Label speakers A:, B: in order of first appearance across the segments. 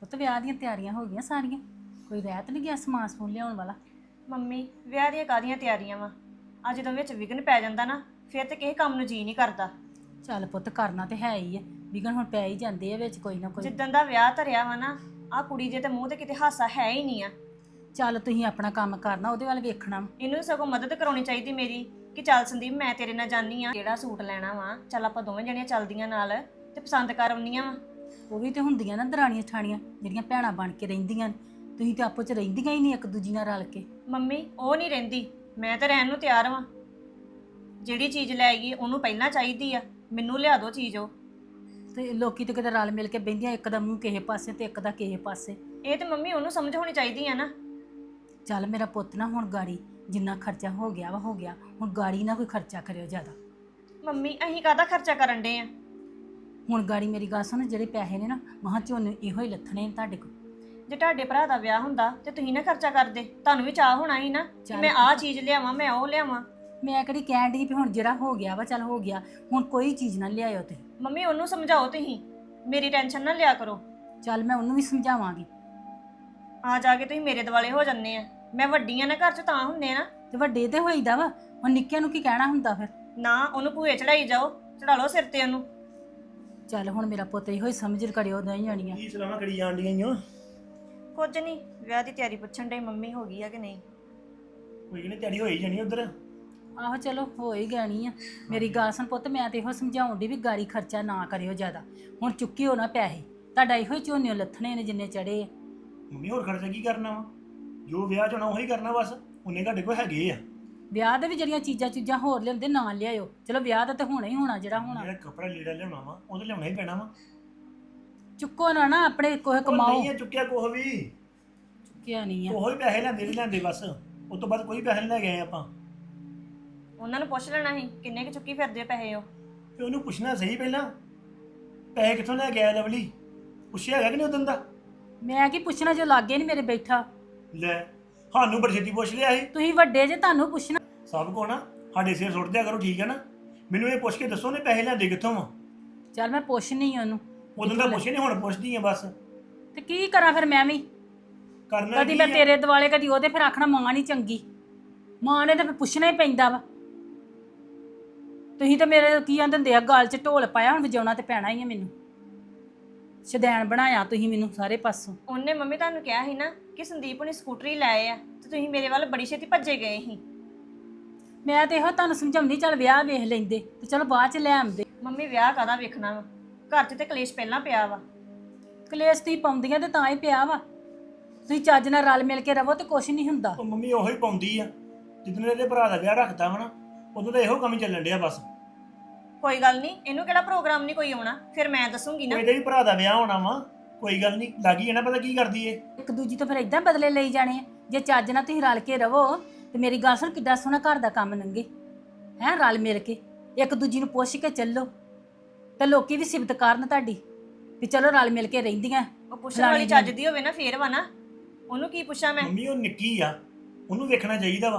A: ਪੁੱਤ ਵਿਆਹ ਦੀਆਂ ਤਿਆਰੀਆਂ ਹੋ ਗਈਆਂ ਸਾਰੀਆਂ। ਕੋਈ ਰਹਿ ਤਾਂ ਨਹੀਂ ਗਿਆ ਸਮਾਨ ਸਮੂਨ ਲਿਆਉਣ ਵਾਲਾ?
B: ਮੰਮੀ ਵਿਆਹ ਦੀਆਂ ਕਾਦੀਆਂ ਤਿਆਰੀਆਂ ਵਾ? ਅੱਜ ਜਦੋਂ ਵਿੱਚ ਵਿਗਨ ਪੈ ਜਾਂਦਾ ਨਾ ਫਿਰ ਤੇ ਕਿਸੇ ਕੰਮ ਨੂੰ ਜੀ ਨਹੀਂ ਕਰਦਾ।
A: ਚੱਲ ਪੁੱਤ ਕਰਨਾ ਤੇ ਹੈ ਹੀ ਹੈ ਵਿਗਨ ਹੁਣ ਪੈ ਹੀ ਜਾਂਦੇ ਆ ਵਿੱਚ ਕੋਈ ਨਾ ਕੋਈ।
B: ਜਿੱਦਣ ਦਾ ਵਿਆਹ ਧਰਿਆ ਵਾ ਨਾ ਆ ਕੁੜੀ ਦੇ ਤੇ ਮੂੰਹ ਤੇ ਕਿਤੇ ਹਾਸਾ ਹੈ ਹੀ ਨਹੀਂ ਆ।
A: ਚੱਲ ਤੁਸੀਂ ਆਪਣਾ ਕੰਮ ਕਰਨਾ ਉਹਦੇ ਵੱਲ ਵੇਖਣਾ।
B: ਇਹਨੂੰ ਸਗੋਂ ਮਦਦ ਕਰਾਉਣੀ ਚਾਹੀਦੀ ਮੇਰੀ ਕਿ ਚੱਲ ਸੰਦੀਪ ਮੈਂ ਤੇਰੇ ਨਾਲ ਜਾਨੀ ਆ। ਕਿਹੜਾ ਸੂਟ ਲੈਣਾ ਵਾ? ਚੱਲ ਆਪਾਂ ਦੋਵੇਂ ਜਣੀਆਂ ਚੱਲਦੀਆਂ ਨਾਲ ਤੇ ਪਸੰਦ ਕਰ ਆਉਂਦੀਆਂ ਵਾ।
A: ਉਹ ਵੀ ਤੇ ਹੁੰਦੀਆਂ ਨਾ ਦਰਾਣੀਆਂ ਠਾਣੀਆਂ ਜਿਹੜੀਆਂ ਭੈਣਾਂ ਬਣ ਕੇ ਰਹਿੰਦੀਆਂ ਨੇ। ਤੁਸੀਂ ਤੇ ਆਪੋ ਚ ਰਹਿੰਦੀਆਂ ਹੀ ਨਹੀਂ ਇੱਕ ਦੂਜੀ ਨਾਲ ਰਲ ਕੇ।
B: ਮੰਮੀ ਉਹ ਨਹੀਂ ਰਹਿੰਦੀ। ਮੈਂ ਤਾਂ ਰਹਿਣ ਨੂੰ ਤਿਆਰ ਵਾਂ। ਜਿਹੜੀ ਚੀਜ਼ ਲੈ ਆਈਏ ਉਹਨੂੰ ਪਹਿਲਾਂ ਚਾਹੀਦੀ ਆ। ਮੈਨੂੰ ਲਿਆ ਦਿਓ ਚੀਜ਼ ਉਹ।
A: ਤੇ ਲੋਕੀ ਤੇ ਕਿਤੇ ਰਲ ਮਿਲ ਕੇ ਬਹਿੰਦੀਆਂ ਇੱਕ ਦਾ ਮੂੰਹ ਕਿਸੇ ਪਾਸੇ ਤੇ ਇੱਕ ਦਾ ਕਿਸੇ ਪਾਸੇ।
B: ਇਹ ਤੇ ਮੰਮੀ ਉਹਨੂੰ ਸਮਝ ਹੋਣੀ ਚਾਹੀਦੀ ਆ ਨਾ।
A: ਚੱਲ ਮੇਰਾ ਪੁੱਤ ਨਾ ਹੁਣ ਗਾੜੀ ਜਿੰਨਾ ਖਰਚਾ ਹੋ ਗਿਆ ਵਾ ਹੋ ਗਿਆ। ਹੁਣ ਗਾੜੀ ਨਾ ਕੋਈ ਖਰਚਾ ਕਰਿਓ ਜ਼ਿਆਦਾ।
B: ਮੰਮੀ ਅਸੀਂ ਕਾਹਦਾ ਖਰਚਾ ਕਰਨ ਦੇ ਆ?
A: ਹੁਣ ਗਾੜੀ ਮੇਰੀ ਗੱਲ ਸੁਣ ਜਿਹੜੇ ਪੈਸੇ ਨੇ ਨਾ ਮਹਾਂ ਝੋਨੇ ਇਹੋ ਹੀ ਲੱਥਣੇ ਨੇ ਤੁਹਾਡੇ ਕੋਲ।
B: ਜੇ ਤੁਹਾਡੇ ਭਰਾ ਦਾ ਵਿਆਹ ਹੁੰਦਾ ਤੇ ਤੁਸੀਂ ਨਾ ਖਰਚਾ ਕਰਦੇ। ਤੁਹਾਨੂੰ ਵੀ ਚਾਹ ਹੋਣਾ ਸੀ ਨਾ ਕਿ ਮੈਂ ਆਹ ਚੀਜ਼ ਲਿਆਵਾਂ ਮੈਂ ਉਹ ਲਿਆਵਾਂ।
A: ਮੈਂ ਕਿਹੜੀ ਕਹਿਣ ਦੀ ਵੀ ਹੁਣ ਜਿਹੜਾ ਹੋ ਗਿਆ ਵਾ ਚੱਲ ਹੋ ਗਿਆ। ਹੁਣ ਕੋਈ ਚੀਜ਼ ਨਾ ਲਿਆਇਓ ਤੇ
B: ਮੰਮੀ ਉਹਨੂੰ ਸਮਝਾਓ ਤੁਸੀਂ। ਮੇਰੀ ਟੈਨਸ਼ਨ ਨਾ ਲਿਆ ਕਰੋ।
A: ਚੱਲ ਮੈਂ ਉਹਨੂੰ ਵੀ ਸਮਝਾਵਾਂਗੀ।
B: ਆ ਜਾ ਕੇ ਤੁਸੀਂ ਮੇਰੇ ਦਿਵਾਲੇ ਹੋ ਜੰਨੇ ਆ। ਮੈਂ ਵੱਡੀ ਆ ਨਾ ਘਰ 'ਚ ਤਾਂ ਹੁੰਨੇ ਨਾ।
A: ਤੇ ਵੱਡੇ ਤੇ ਹੋਈਦਾ ਵਾ। ਹੁਣ ਨਿੱਕਿਆਂ ਨੂੰ ਕੀ ਕਹਿਣਾ ਹੁੰਦਾ ਫਿਰ?
B: ਨਾ ਉਹਨੂੰ ਭੂਏ ਚੜਾਈ ਜਾਓ। ਚੜਾ ਲਓ ਸਿਰ ਤੇ ਉਹਨੂੰ।
A: ਚੱਲ ਹੁਣ ਮੇਰਾ ਪੁੱਤ ਇਹੋ ਹੀ ਸਮਝ ਕਰਿਓ ਨਹੀਂ ਜਾਣੀਆਂ।
C: ਕੀ ਸਲਾਮਾਂ ਕਰੀ ਜਾਣ ਡੀਆਂ ਈਓ?
B: ਕੁਝ ਨਹੀਂ ਵਿਆਹ ਦੀ ਤਿਆਰੀ ਪੁੱਛਣ ਡਈ ਮੰਮੀ ਹੋ ਗਈ ਆ ਕਿ ਨਹੀਂ?
C: ਕੋਈ ਨਹੀਂ ਤਿਆਰੀ ਹੋਈ ਜਾਣੀ ਉਧਰ।
A: ਆਹੋ ਚਲੋ ਹੋ ਹੀ ਗਣੀ ਆ। ਮੇਰੀ ਗੱਲ ਸੁਣ ਪੁੱਤ ਮੈਂ ਤੇ ਇਹੋ ਸਮਝਾਉਣ ਦੀ ਵੀ ਗਾੜੀ ਖਰਚਾ ਨਾ ਕਰਿਓ ਜ਼ਿਆਦਾ। ਹੁਣ ਚੁੱਕਿਓ ਨਾ ਪੈਸੇ। ਤੁਹਾਡਾ ਇਹੋ ਹੀ ਝੋਨੇ ਲੱਥਣੇ ਨੇ ਜਿੰਨੇ ਚੜੇ ਆ।
C: ਮੰਮੀ ਹੋਰ ਖਰਚਾ ਕੀ ਕਰਨਾ ਵਾ? ਜੋ ਵਿਆਹ ਚ ਹੋਣਾ ਉਹੀ ਕਰਨਾ ਬਸ। ਉਹਨੇ ਤੁਹਾਡੇ ਕੋਲ ਹੈਗੇ ਆ।
A: ਵਿਆਹ ਦੇ ਵੀ ਜਿਹੜੀਆਂ ਚੀਜ਼ਾਂ ਚੀਜ਼ਾਂ ਹੋਰ ਲਿਆਉਂਦੇ ਨਾ ਲਿਆਇਓ। ਚਲੋ ਵਿਆਹ ਦਾ ਤਾਂ ਹੋਣਾ ਹੀ ਹੋਣਾ ਜਿਹੜਾ ਹੋਣਾ।
C: ਜਿਹੜਾ ਕੱਪੜਾ ਲੀੜਾ ਲਿਆਉਣਾ ਵਾ ਉਹ ਤਾਂ ਲਿਆਉਣਾ ਹੀ ਪੈਣਾ ਵਾ।
A: ਚੁੱਕੋ ਨਾ ਨਾ ਆਪਣੇ ਕੋਹ
C: ਉਹ
A: ਕਮਾਓ।
C: ਨਹੀਂ ਚੁੱਕਿਆ ਕੋਹ ਵੀ।
A: ਚੁੱਕਿਆ ਨਹੀਂ ਆ।
C: ਉਹੀ ਪੈਸੇ ਲੈਂਦੇ ਨਹੀਂ ਲੈਂਦੇ ਬਸ। ਉਸ ਤੋਂ ਬਾਅਦ ਕੋਈ ਪੈਸੇ ਨਹੀਂ ਲੈ ਗਏ ਆਪਾਂ।
B: ਉਹਨਾਂ ਨੂੰ ਪੁੱਛ ਲੈਣਾ ਸੀ ਕਿੰਨੇ ਕੁ ਚੁੱਕੀ ਫਿਰਦੇ ਪੈਸੇ ਉਹ?
C: ਤੇ ਉਹਨੂੰ ਪੁੱਛਣਾ ਸਹੀ ਪਹਿਲਾਂ। ਪੈਸੇ ਕਿੱਥੋਂ ਲੈ ਕੇ ਆਇਆ ਲਵਲੀ? ਪੁੱਛਿਆ ਹੈਗਾ ਕਿ ਨਹੀਂ ਉਦੋਂ ਦਾ?
A: ਮੈਂ ਕੀ ਪੁੱਛਣਾ ਜੋ ਲਾਗੇ ਨਹੀਂ ਮੇਰੇ ਬੈਠਾ।
C: ਲੈ ਸਾਨੂੰ ਬੜੀ ਛੇਤੀ ਪੁੱਛ ਲਿਆ ਸੀ।
A: ਤੁਸੀਂ ਵੱਡੇ ਜੇ ਤੁਹਾਨੂੰ ਪੁੱਛਣਾ
C: ਸਭ ਕੋ ਨਾ ਸਾਡੇ ਸਿਰ ਸੁੱਟ ਦਿਆ ਕਰੋ ਠੀਕ ਹੈ ਨਾ? ਮੈਨੂੰ ਇਹ ਪੁੱਛ ਕੇ ਦੱਸੋ ਨੇ ਪੈਸੇ ਲੈਂਦੇ ਕਿੱਥੋਂ ਵਾ
A: ਚੱਲ ਮੈਂ ਪੁੱਛਣੀ ਉਹਨੂੰ।
C: ਉਦੋਂ ਦਾ ਪੁੱਛੇ ਨਹੀਂ ਹੁਣ ਪੁੱਛਦੀ ਆ ਬਸ।
A: ਤੇ ਕੀ ਕਰਾਂ ਫਿਰ ਮੈਂ ਵੀ?
C: ਕਰਨਾ
A: ਕਦੀ
C: ਕੀ
A: ਮੈਂ
C: ਆ?
A: ਤੇਰੇ ਦਿਵਾਲੇ ਕਦੀ ਉਹਦੇ ਫਿਰ ਆਖਣਾ ਮਾਂ ਨਹੀਂ ਚੰਗੀ। ਮਾਂ ਨੇ ਤਾਂ ਫਿਰ ਪੁੱਛਣਾ ਹੀ ਪੈਂਦਾ ਵਾ। ਤੁਸੀਂ ਤਾਂ ਮੇਰੇ ਕੀ ਆਂਦੇ ਹੁੰਦੇ ਆ ਗਾਲ 'ਚ ਢੋਲ ਪਾਇਆ ਹੁਣ ਵਜਾਉਣਾ ਤੇ ਪੈਣਾ ਹੀ ਆ ਮੈਨੂੰ। ਸ਼ਦੈਣ ਬਣਾਇਆ ਤੁਸੀਂ ਮੈਨੂੰ ਸਾਰੇ ਪਾਸੋਂ।
B: ਉਹਨੇ ਮੰਮੀ ਤੁਹਾਨੂੰ ਕਿਹਾ ਸੀ ਨਾ ਕਿ ਸੰਦੀਪ ਨੇ ਸਕੂਟਰੀ ਲਾਏ ਆ ਤੇ ਤੁਸੀਂ ਮੇਰੇ ਵੱਲ ਬੜੀ ਛੇਤੀ ਭੱਜੇ ਗਏ ਸੀ।
A: ਮੈਂ ਤੇ ਇਹੋ ਤੁਹਾਨੂੰ ਸਮਝਾਉਂਦੀ ਚੱਲ ਵਿਆਹ ਵੇਖ ਲੈਂਦੇ ਤੇ ਚਲੋ ਬਾਅਦ 'ਚ ਲੈ ਆਉਂਦੇ।
B: ਮੰਮੀ ਵਿਆਹ ਕਾਦਾ ਵੇਖਣਾ ਵਾ? ਘਰ 'ਚ ਤੇ ਕਲੇਸ਼ ਪਹਿਲਾਂ ਪਿਆ ਵਾ।
A: ਕਲੇਸ਼ ਤੁਸੀਂ ਪਾਉਂਦੀਆਂ ਤੇ ਤਾਂ ਹੀ ਪਿਆ ਵਾ। ਤੁਸੀਂ ਚੱਜ ਨਾਲ ਰਲ ਮਿਲ ਕੇ ਰਵੋ ਤੇ ਕੁਛ ਨਹੀਂ ਹੁੰਦਾ।
C: ਉਹ ਮੰਮੀ ਉਹੀ ਪਾਉਂਦੀ ਆ। ਜਿੱਦਣ ਇਹਦੇ ਭਰਾ ਦਾ ਵਿਆਹ ਰੱਖਦਾ ਵਾ ਨਾ ਉਦੋਂ ਤਾਂ ਇਹੋ ਕੰਮ ਹੀ ਚੱਲਣ ਡਿਆ ਬਸ।
B: ਕੋਈ ਗੱਲ ਨਹੀਂ ਇਹਨੂੰ ਕਿਹੜਾ ਪ੍ਰੋਗਰਾਮ ਨਹੀਂ ਕੋਈ ਆਉਣਾ? ਫਿਰ ਮੈਂ ਦੱਸੂਗੀ ਨਾ।
C: ਇਹਦੇ ਵੀ ਭਰਾ ਦਾ ਵਿਆਹ ਹੋਣਾ ਵਾ ਕੋਈ ਗੱਲ ਨਹੀਂ ਲੱਗੀ ਹੈ ਨਾ ਪਤਾ ਕੀ ਕਰਦੀ ਏ।
A: ਇੱਕ ਦੂਜੀ ਤੋਂ ਫਿਰ ਇਦਾਂ ਬਦਲੇ ਲਈ ਜਾਣੇ ਆ। ਜੇ ਚੱਜ ਨਾਲ ਤੁਸੀਂ ਰਲ ਕੇ ਰਵੋ ਤੇ ਮੇਰੀ ਗੱਲ ਸੁਣ ਕਿੱਡਾ ਸੋਹਣਾ ਘਰ ਦਾ ਕੰਮ ਲੰਗੇ ਹੈ ਰਲ ਮਿਲ ਕੇ ਇੱਕ ਦੂਜੀ ਨੂੰ ਪੁੱਛ ਕੇ ਚੱਲੋ। ਤੇ ਲੋਕੀ ਵੀ ਸਿਫਤ ਕਰਨ ਤੁਹਾਡੀ ਵੀ ਚਲੋ ਰਲ ਮਿਲ ਕੇ ਰਹਿੰਦੀਆਂ।
B: ਉਹ ਪੁੱਛਣ ਵਾਲੀ ਚੱਜ ਦੀ ਹੋਵੇ ਨਾ ਫੇਰ ਵਾ ਨਾ। ਉਹਨੂੰ ਕੀ ਪੁੱਛਾਂ ਮੈਂ?
C: ਮੰਮੀ ਉਹ ਨਿੱਕੀ ਆ। ਉਹਨੂੰ ਵੇਖਣਾ ਚਾਹੀਦਾ ਵਾ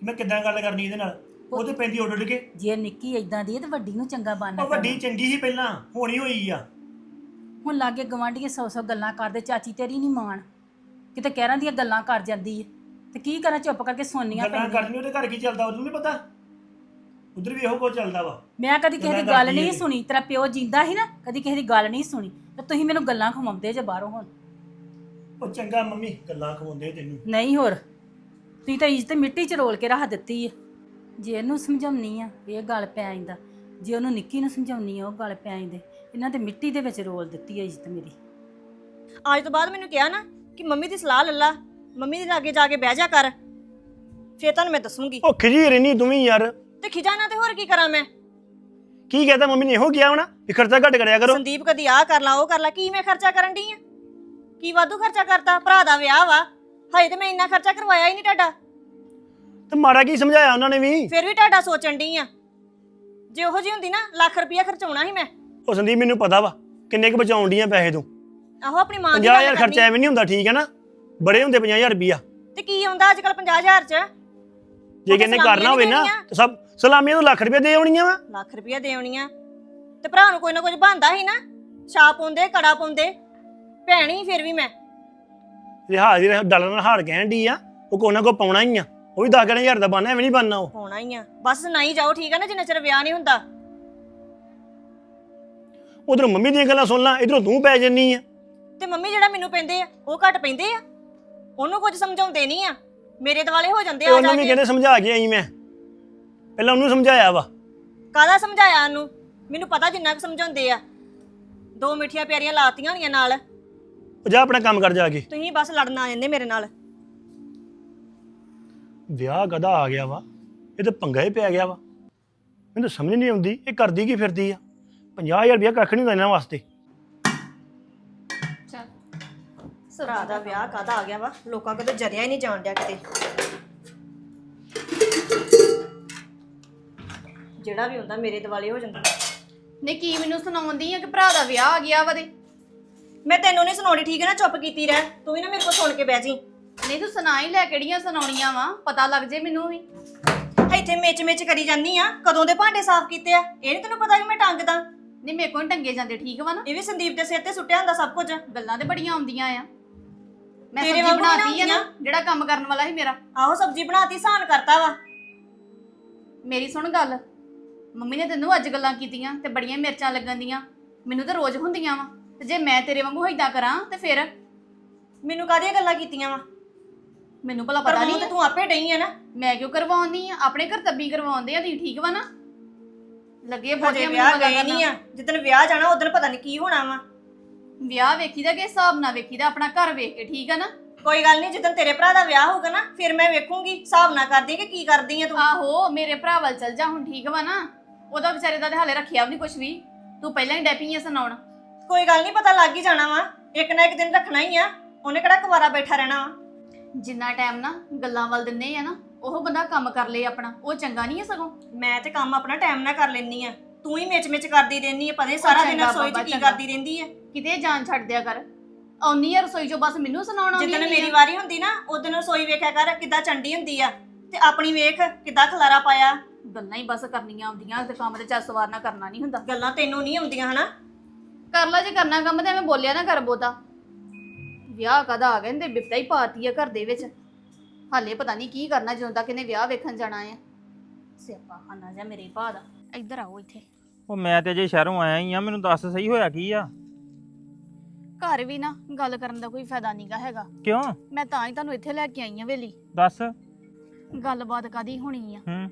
C: ਕਿ ਮੈਂ ਕਿੱਦਾਂ ਗੱਲ ਕਰਨੀ ਇਹਦੇ ਨਾਲ। ਉਹ ਤੇ ਪੈਂਦੀ ਉੱਡ ਉੱਡ ਕੇ।
A: ਜੇ ਨਿੱਕੀ ਇਦਾਂ ਦੀ ਹੈ ਤੇ ਵੱਡੀ ਨੂੰ ਚੰਗਾ ਬਾਨਾ
C: ਉਹ ਵੱਡੀ ਚੰਗੀ ਸੀ ਪਹਿਲਾਂ ਹੋਣੀ ਹੋਈ ਆ।
A: ਹੁਣ ਲਾਗੇ ਗਵਾਂਢੀਏ ਸੌ ਸੌ ਗੱਲਾਂ ਕਰਦੇ ਚਾਚੀ ਤੇਰੀ ਨਹੀਂ ਮਾਣ। ਕਿਤੇ ਕਹਿਰਾਂ ਦੀਆਂ ਗੱਲਾਂ ਕਰ ਜਾਂਦੀ ਹੈ। ਤੇ ਕੀ ਕਰਾਂ ਚੁੱਪ ਕਰਕੇ ਸੁਣਨੀਆਂ
C: ਗੱਲਾਂ
A: ਪੈਂਦੀਆਂ।
C: ਕਰਨੀ ਉਹਦੇ ਘਰ ਕੀ ਚੱਲਦਾ ਉਹਨੂੰ ਨਹੀਂ ਪਤਾ? ਉਧਰ ਵੀ ਇਹੋ ਕੁਝ ਚੱਲਦਾ ਵਾ।
A: ਮੈਂ ਕਦੀ ਕਿਸੇ ਦੀ
C: ਗੱਲਾਂ
A: ਗੱਲ
C: ਕਰਦੀ
A: ਨਹੀਂ। ਸੁਣੀ ਤੇਰਾ ਪਿਓ ਜਿੰਦਾ ਸੀ ਨਾ ਕਦੀ ਕਿਸੇ ਦੀ ਗੱਲ ਨਹੀਂ ਸੁਣੀ। ਤੇ ਤੁਸੀਂ ਮੈਨੂੰ ਗੱਲਾਂ ਖਵਾਉਂਦੇ ਜੇ ਬਾਹਰੋਂ ਹੁਣ।
C: ਉਹ ਚੰਗਾ ਮੰਮੀ ਗੱਲਾਂ ਖਵਾਉਂਦੇ ਤੈਨੂੰ।
A: ਨਹੀਂ ਹੋਰ ਤੁਸੀਂ ਤਾਂ ਇੱਜ਼ਤ ਮਿੱਟੀ 'ਚ ਰੋਲ ਕੇ ਰੱਖ ਦਿੱਤੀ ਹੈ ਜੇ ਇਹਨੂੰ ਸਮਝਾਉਣੀ ਆ ਇਹ ਗੱਲ ਪੈ ਆਂਦਾ ਜੇ ਉਹਨੂੰ ਨਿੱਕੀ ਨੂੰ ਸਮਝਾਉਣੀ ਆ ਉਹ ਗੱਲ ਪੈ ਆਂਦੇ ਇਹਨਾਂ ਤੇ ਮਿੱਟੀ ਦੇ ਵਿੱਚ ਰੋਲ ਦਿੱਤੀ ਹੈ ਇੱਜ਼ਤ ਮੇਰੀ।
B: ਅੱਜ ਤੋਂ ਬਾਅਦ ਮੈਨੂੰ ਕਿਹਾ ਨਾ ਕਿ ਮੰਮੀ ਦੀ ਸਲਾਹ ਲੱਲਾ ਮੰਮੀ ਦੇ ਲਾਗੇ ਜਾ ਕੇ ਬਹਿ ਜਾ ਕਰ। ਫੇਰ ਤੁਹਾਨੂੰ ਮੈਂ ਦੱਸੂਗੀ।
C: ਉਹ ਖਿਜੀ ਰਹਿਨੀ ਤੂੰ ਵੀ ਯਾਰ।
B: ਤੇ ਖਿਜਾ ਨਾ ਤੇ ਹੋਰ ਕੀ ਕਰਾਂ ਮੈਂ?
C: ਕੀ ਕਹਤਾ ਮੰਮੀ ਨੇ ਇਹੋ ਕਿਹਾ ਹੋਣਾ? ਵੀ ਖਰਚਾ ਘੱਟ ਕਰਿਆ ਕਰੋ।
B: ਸੰਦੀਪ ਕਦੀ ਆਹ ਕਰ ਲਾ ਉਹ ਕਰ ਲਾ ਕੀ ਮੈਂ ਖਰਚਾ ਕਰਨ ਡਈ ਆ? ਕੀ ਵਾਧੂ ਖਰਚਾ ਕਰਤਾ? ਭਰਾ ਦਾ ਵਿਆਹ ਵਾ। ਹਜੇ ਤੇ ਮੈਂ ਇੰਨਾ ਖਰਚਾ ਕਰਵਾਇਆ ਹੀ ਨਹੀਂ ਤੁਹਾਡਾ।
C: ਤੇ ਮਾੜਾ ਕੀ ਸਮਝਾਇਆ ਉਹਨਾਂ ਨੇ ਵੀ?
B: ਫਿਰ ਵੀ ਤੁਹਾਡਾ ਸੋਚਣ ਡਈ ਆ। ਜੇ ਉਹੋ ਜੀ ਹੁੰਦੀ ਨਾ ਲੱਖ ਰੁਪਇਆ ਖਰਚਾਉਣਾ ਸੀ ਮੈਂ।
C: ਉਹ ਸੰਦੀਪ ਮੈਨੂੰ ਪਤਾ ਵਾ ਕਿੰਨੇ ਕੁ ਬਚਾਉਣ ਡੀਆਂ ਪੈਸੇ ਤੂੰ।
B: ਆਹੋ ਆਪਣੀ ਮਾਂ ਦੀ
C: 50000
B: ਗੱਲ
C: ਖਰਚਾ
B: ਕਰਨੀ।
C: ਐਵੇਂ ਨਹੀਂ ਹੁੰਦਾ ਠੀਕ ਹੈ ਨਾ? ਬੜੇ ਹੁੰਦੇ 50000 ਰੁਪਿਆ
B: ਤੇ ਕੀ ਆਉਂਦਾ ਅੱਜ ਕੱਲ 50000 ਚ?
C: ਜੇ ਕਿੰਨੇ ਕਰਨਾ ਹੋਵੇ ਨਾ ਤੇ ਸਭ ਸਲਾਮੀਆਂ ਨੂੰ ਲੱਖ ਰੁਪਏ ਦੇ ਆਉਣੀਆਂ ਵਾ।
B: ਲੱਖ ਰੁਪਇਆ ਦੇਵਣੀਆਂ ਤੇ ਭਰਾ ਨੂੰ ਕੋਈ ਨਾ ਕੁਝ ਬੰਦਾ ਸੀ ਨਾ। ਛਾਪ ਪਾਉਂਦੇ ਕੜਾ ਪਾਉਂਦੇ। ਭੈਣ ਹੀ ਫਿਰ ਵੀ ਮੈਂ।
C: ਰਿਹਾਜ ਦੀ ਡਾਲਰ ਨਾਲ ਹਾਰ ਕਹਿਣ ਦੀ ਆ। ਉਹ ਕੋਨਾ ਕੋ ਪਾਉਣਾ ਹੀ ਆ। ਉਹ ਵੀ 10000 ਦਾ ਬਣਨਾ ਐਵੇਂ ਨਹੀਂ ਬਣਨਾ ਉਹ।
B: ਹੋਣਾ ਹੀ ਆ। ਬਸ ਨਹੀਂ ਜਾਓ ਠੀਕ ਆ ਨਾ ਜਿੰਨਾ ਚਿਰ ਵਿਆਹ ਨਹੀਂ ਹੁੰਦਾ।
C: ਉਧਰੋਂ ਮੰਮੀ ਦੀਆਂ ਗੱਲਾਂ ਸੁਣ ਲਾ ਇਧਰੋਂ ਤੂੰ ਪੈ ਜੰਨੀ ਆ।
B: ਤੇ ਮੰਮੀ ਜਿਹੜਾ ਮੈਨੂੰ ਪੈਂਦੇ ਆ ਉਹ ਘੱਟ ਪੈਂਦੇ ਆ? ਉਹਨੂੰ ਕੁਝ ਸਮਝਾਉਂਦੇ ਨਹੀਂ ਆ। ਮੇਰੇ ਦੁਆਲੇ ਹੋ ਜਾਂਦੇ
C: ਤੇ
B: ਆ
C: ਉਹਨੂੰ
B: ਜਾ
C: ਵੀ
B: ਕੇ।
C: ਕਹਿੰਦੇ ਸਮਝਾ ਕੇ ਆਈ ਮੈਂ। ਪਹਿਲਾਂ ਉਹਨੂੰ ਸਮਝਾਇਆ ਵਾ।
B: ਕਾਹਦਾ ਸਮਝਾਇਆ ਉਹਨੂੰ? ਮੈਨੂੰ ਪਤਾ ਜਿੰਨਾ ਕੁ ਸਮਝਾਉਂਦੇ ਆ। ਦੋ ਮਿੱਠੀਆਂ ਪਿਆਰੀਆਂ ਲਾਤੀਆਂ ਹੋਣੀਆਂ ਨਾਲ।
C: ਉਹ ਜਾ ਆਪਣਾ ਕੰਮ ਕਰ ਜਾ ਕੇ।
B: ਤੁਸੀਂ ਬਸ ਲੜਨ ਆ ਜਾਂਦੇ ਮੇਰੇ ਨਾਲ।
C: ਵਿਆਹ ਕਦਾ ਆ ਗਿਆ ਵਾ? ਇਹ ਤਾਂ ਪੰਗਾ ਹੀ ਪੈ ਗਿਆ ਵਾ। ਮੈਨੂੰ ਸਮਝ ਨਹੀਂ ਆਉਂਦੀ ਇਹ ਕਰਦੀ ਕੀ ਫਿਰਦੀ ਆ? 50000 ਰੁਪਇਆ ਕੱਖ ਨਹੀਂ ਹੁੰਦਾ ਇਹਨਾਂ ਵਾਸਤੇ।
B: ਭਰਾ ਦਾ ਵਿਆਹ ਕਾਹਦਾ ਆ ਗਿਆ ਵਾ? ਲੋਕਾਂ ਕਦੇ ਜਰਿਆ ਹੀ ਨਹੀਂ ਜਾਣ ਡਿਆ ਕਿਤੇ। ਜਿਹੜਾ ਵੀ ਹੁੰਦਾ ਮੇਰੇ ਦਿਵਾਲੇ ਹੋ ਜਾਂਦਾ।
D: ਨੇ ਕੀ ਮੈਨੂੰ ਸੁਣਾਉਂਦੀ ਆ ਕਿ ਭਰਾ ਦਾ ਵਿਆਹ ਆ ਗਿਆ ਵਾ ਦੇ
B: ਮੈਂ ਤੈਨੂੰ ਨਹੀਂ ਸੁਣਾਉਣੀ ਠੀਕ ਹੈ ਨਾ? ਚੁੱਪ ਕੀਤੀ ਰਹਿ। ਤੂੰ ਵੀ ਨਾ ਮੇਰੇ ਕੋਲ ਸੁਣ ਕੇ ਬਹਿ ਜੀ।
D: ਨਹੀਂ ਤੂੰ ਸੁਣਾ ਹੀ ਲੈ ਕਿਹੜੀਆਂ ਸੁਣਾਉਣੀਆਂ ਵਾ? ਪਤਾ ਲੱਗ ਜੇ ਮੈਨੂੰ ਵੀ।
B: ਇੱਥੇ ਮਿਚ ਮਿਚ ਕਰੀ ਜਾਂਦੀ ਆ। ਕਦੋਂ ਦੇ ਭਾਂਡੇ ਸਾਫ਼ ਕੀਤੇ ਆ? ਇਹ ਨਹੀਂ ਤੈਨੂੰ ਪਤਾ ਕਿ ਮੈਂ ਟੰਗਦਾ
D: ਨਹੀਂ ਮੇਰੇ ਕੋਲ ਟੰਗੇ ਜਾਂਦੇ ਠੀਕ ਵਾ ਨਾ?
B: ਇਹ ਵੀ ਸੰਦੀਪ ਦੇ ਸਿਰ ਤੇ ਸੁੱਟਿਆ ਹੁੰਦਾ ਸਭ ਕੁਝ।
D: ਗੱਲਾਂ ਤੇ ਬੜੀਆਂ ਆਉਂਦੀਆਂ ਆ। ਮੈਂ
B: ਤੇਰੇ
D: ਸਬਜ਼ੀ
B: ਵਾਂਗੂ
D: ਬਣਾਤੀ ਆ ਨਾ। ਜਿਹੜਾ ਕੰਮ ਕਰਨ ਵਾਲਾ ਸੀ ਮੇਰਾ।
B: ਆਹੋ ਸਬਜ਼ੀ ਬਣਾਤੀ ਸਾਨ ਕਰਤਾ ਵਾ।
D: ਮੇਰੀ ਸੁਣ ਗੱਲ। ਮੰਮੀ ਨੇ ਤੈਨੂੰ ਅੱਜ ਗੱਲਾਂ ਕੀਤੀਆਂ ਤੇ ਬੜੀਆਂ ਮਿਰਚਾਂ ਲੱਗਣ ਦੀਆਂ। ਮੈਨੂੰ ਤਾਂ ਰੋਜ਼ ਹੁੰਦੀਆਂ ਵਾ। ਤੇ ਜੇ ਮੈਂ ਤੇਰੇ ਵਾਂਗੂ ਏਦਾਂ ਕਰਾਂ ਤੇ ਫਿਰ?
B: ਮੈਨੂੰ ਕਾਹਦੀਆਂ ਗੱਲਾਂ ਕੀਤੀਆਂ ਵਾ?
D: ਮੈਨੂੰ ਭਲਾ ਪਤਾ ਨਹੀਂ
B: ਤੇ ਤੂੰ ਆਪੇ ਡਈ ਆ ਨਾ।
D: ਮੈਂ ਕਿਉਂ ਕਰਵਾਉਂਦੀ ਆ? ਆਪਣੇ ਘਰ ਤੱਬੀ ਕਰਵਾਉਂਦੇ ਆ ਦੀ ਠੀਕ ਵਾ ਨਾ? ਲੱਗੇ
B: ਹਜੇ ਵਿਆਹ
D: ਮੈਨੂੰ
B: ਗਏ ਨਹੀਂ ਆ। ਜਿੱਦਣ ਵਿਆਹ ਜਾਣਾ ਉਦੋਂ ਪਤਾ ਨਹੀਂ ਕੀ ਹੋਣਾ ਵਾ।
D: ਵਿਆਹ ਵੇਖੀਦਾ ਕਿ ਹਿਸਾਬ ਨਾਲ ਵੇਖੀਦਾ ਆਪਣਾ ਘਰ ਵੇਖ ਕੇ ਠੀਕ ਆ ਨਾ?
B: ਕੋਈ ਗੱਲ ਨਹੀਂ ਜਿੱਦਣ ਤੇਰੇ ਭਰਾ ਦਾ ਵਿਆਹ ਹੋਊਗਾ ਨਾ ਫਿਰ ਮੈਂ ਵੇਖੂੰਗੀ ਹਿਸਾਬ ਨਾ ਕਰਦੀ ਕਿ ਕੀ ਕਰਦੀ ਆ ਤੂੰ?
D: ਆਹੋ ਮੇਰੇ ਭਰਾ ਵੱਲ ਚੱਲ ਜਾ ਹੁਣ ਠੀਕ ਵਾ ਨਾ? ਉਹਦਾ ਵਿਚਾਰੇ ਦਾ ਤੇ ਹਾਲੇ ਰੱਖਿਆ ਵੀ ਨਹੀਂ ਕੁਝ ਵੀ। ਤੂੰ ਪਹਿਲਾਂ ਹੀ ਡੈਪੀ ਆ ਸੁਣਾਉਣ।
B: ਕੋਈ ਗੱਲ ਨਹੀਂ ਪਤਾ ਲੱਗ ਹੀ ਜਾਣਾ ਵਾ। ਇੱਕ ਨਾ ਇੱਕ ਦਿਨ ਰੱਖਣਾ ਹੀ ਆ। ਉਹਨੇ ਕਿਹੜਾ ਕੁਵਾਰਾ ਬੈਠਾ ਰਹਿਣਾ ਵਾ?
D: ਜਿੰਨਾ ਟਾਈਮ ਨਾ ਗੱਲਾਂ ਵੱਲ ਦਿੰਨੇ ਆ ਨਾ ਉਹ ਬੰਦਾ ਕੰਮ ਕਰ ਲੇ ਆਪਣਾ। ਉਹ ਚੰਗਾ ਨਹੀਂ ਹੈ ਸਗੋਂ?
B: ਮੈਂ ਤੇ ਕੰਮ ਆਪਣਾ ਟਾਈਮ ਨਾਲ ਕਰ ਲੈਣੀ ਆ। ਤੂੰ ਹੀ ਮਿਚ ਮਿਚ ਕਰਦੀ ਰਹਿੰਦੀ ਆ ਪਤਾ ਨੀ ਸਾਰਾ ਦਿਨ
D: ਚੰਗਾ
B: ਰਸੋਈ 'ਚ
D: ਬਾਬਾ,
B: ਕੀ
D: ਚੰਗਾ।
B: ਕਰਦੀ ਰਹਿੰਦੀ ਆ?
D: ਕਿਤੇ ਜਾਨ ਛੱਡ ਦਿਆ ਕਰ। ਆਉਣੀ ਆ ਰਸੋਈ ਚੋਂ ਬਸ ਮੈਨੂੰ ਸੁਣਾਉਣ
B: ਜਿੱਦਣ ਮੇਰੀ। ਵਾਰੀ ਹੁੰਦੀ ਨਾ ਉਦੋਂ ਰਸੋਈ ਵੇਖਿਆ ਕਰ ਕਿੱਦਾਂ ਚੰਡੀ ਹੁੰਦੀ ਆ ਤੇ ਆਪਣੀ ਵੇਖ ਕਿੱਦਾਂ ਖਲਾਰਾ ਪਾਇਆ।
D: ਗੱਲਾਂ ਹੀ ਬਸ ਕਰਨੀਆਂ ਆਉਂਦੀਆਂ ਤੇ ਕੰਮ ਤੇ ਚੱਸ ਸਵਾਰਨਾ ਕਰਨਾ ਨਹੀਂ ਹੁੰਦਾ।
B: ਗੱਲਾਂ ਤੈਨੂੰ ਨਹੀਂ ਆਉਂਦੀਆਂ ਹਨਾ?
D: ਕਰ ਲਾ ਜੇ ਕਰਨਾ ਕੰਮ ਤੇ ਐਵੇਂ ਬੋਲਿਆ ਨਾ ਕਰ ਬੋਤਾ ਵਿਆਹ ਕਦਾ ਆ ਗਿਆ ਤੇ ਬਿਪਤਾ ਹੀ ਪਾਤੀ ਆ ਘਰ ਦੇ ਵਿੱਚ। ਹਾਲੇ ਪਤਾ ਨਹੀਂ ਕੀ ਕਰਨਾ ਜਦੋਂ ਤੱਕ ਇਹਨੇ ਵਿਆਹ ਵੇਖਣ ਜਾਣਾ ਆ। ਸਿਆਪਾ ਖਾਨਾ ਜਾ ਮੇਰੇ ਭਾ ਦਾ। ਇੱਧਰ ਆਓ ਇੱਥੇ।
E: ਉਹ ਮੈਂ ਤੇ ਅਜੇ ਸ਼ਹਿਰੋਂ ਆਇਆ ਹੀ ਆ ਮੈਨੂੰ ਦੱਸ ਸਹੀ ਹੋਇਆ ਕੀ ਆ?
D: ਘਰ ਵੀ ਨਾ ਗੱਲ ਕਰਨ ਦਾ ਕੋਈ ਫਾਇਦਾ ਨਹੀਂਗਾ ਹੈਗਾ।
E: ਕਿਉਂ?
D: ਮੈਂ ਤਾਂ ਹੀ ਤੁਹਾਨੂੰ ਇੱਥੇ ਲੈ ਕੇ ਆਈ ਆ ਵੇਲੀ।
E: ਦੱਸ।
D: ਗੱਲਬਾਤ ਕਾਦੀ ਹੋਣੀ ਆ?
E: ਹੂੰ।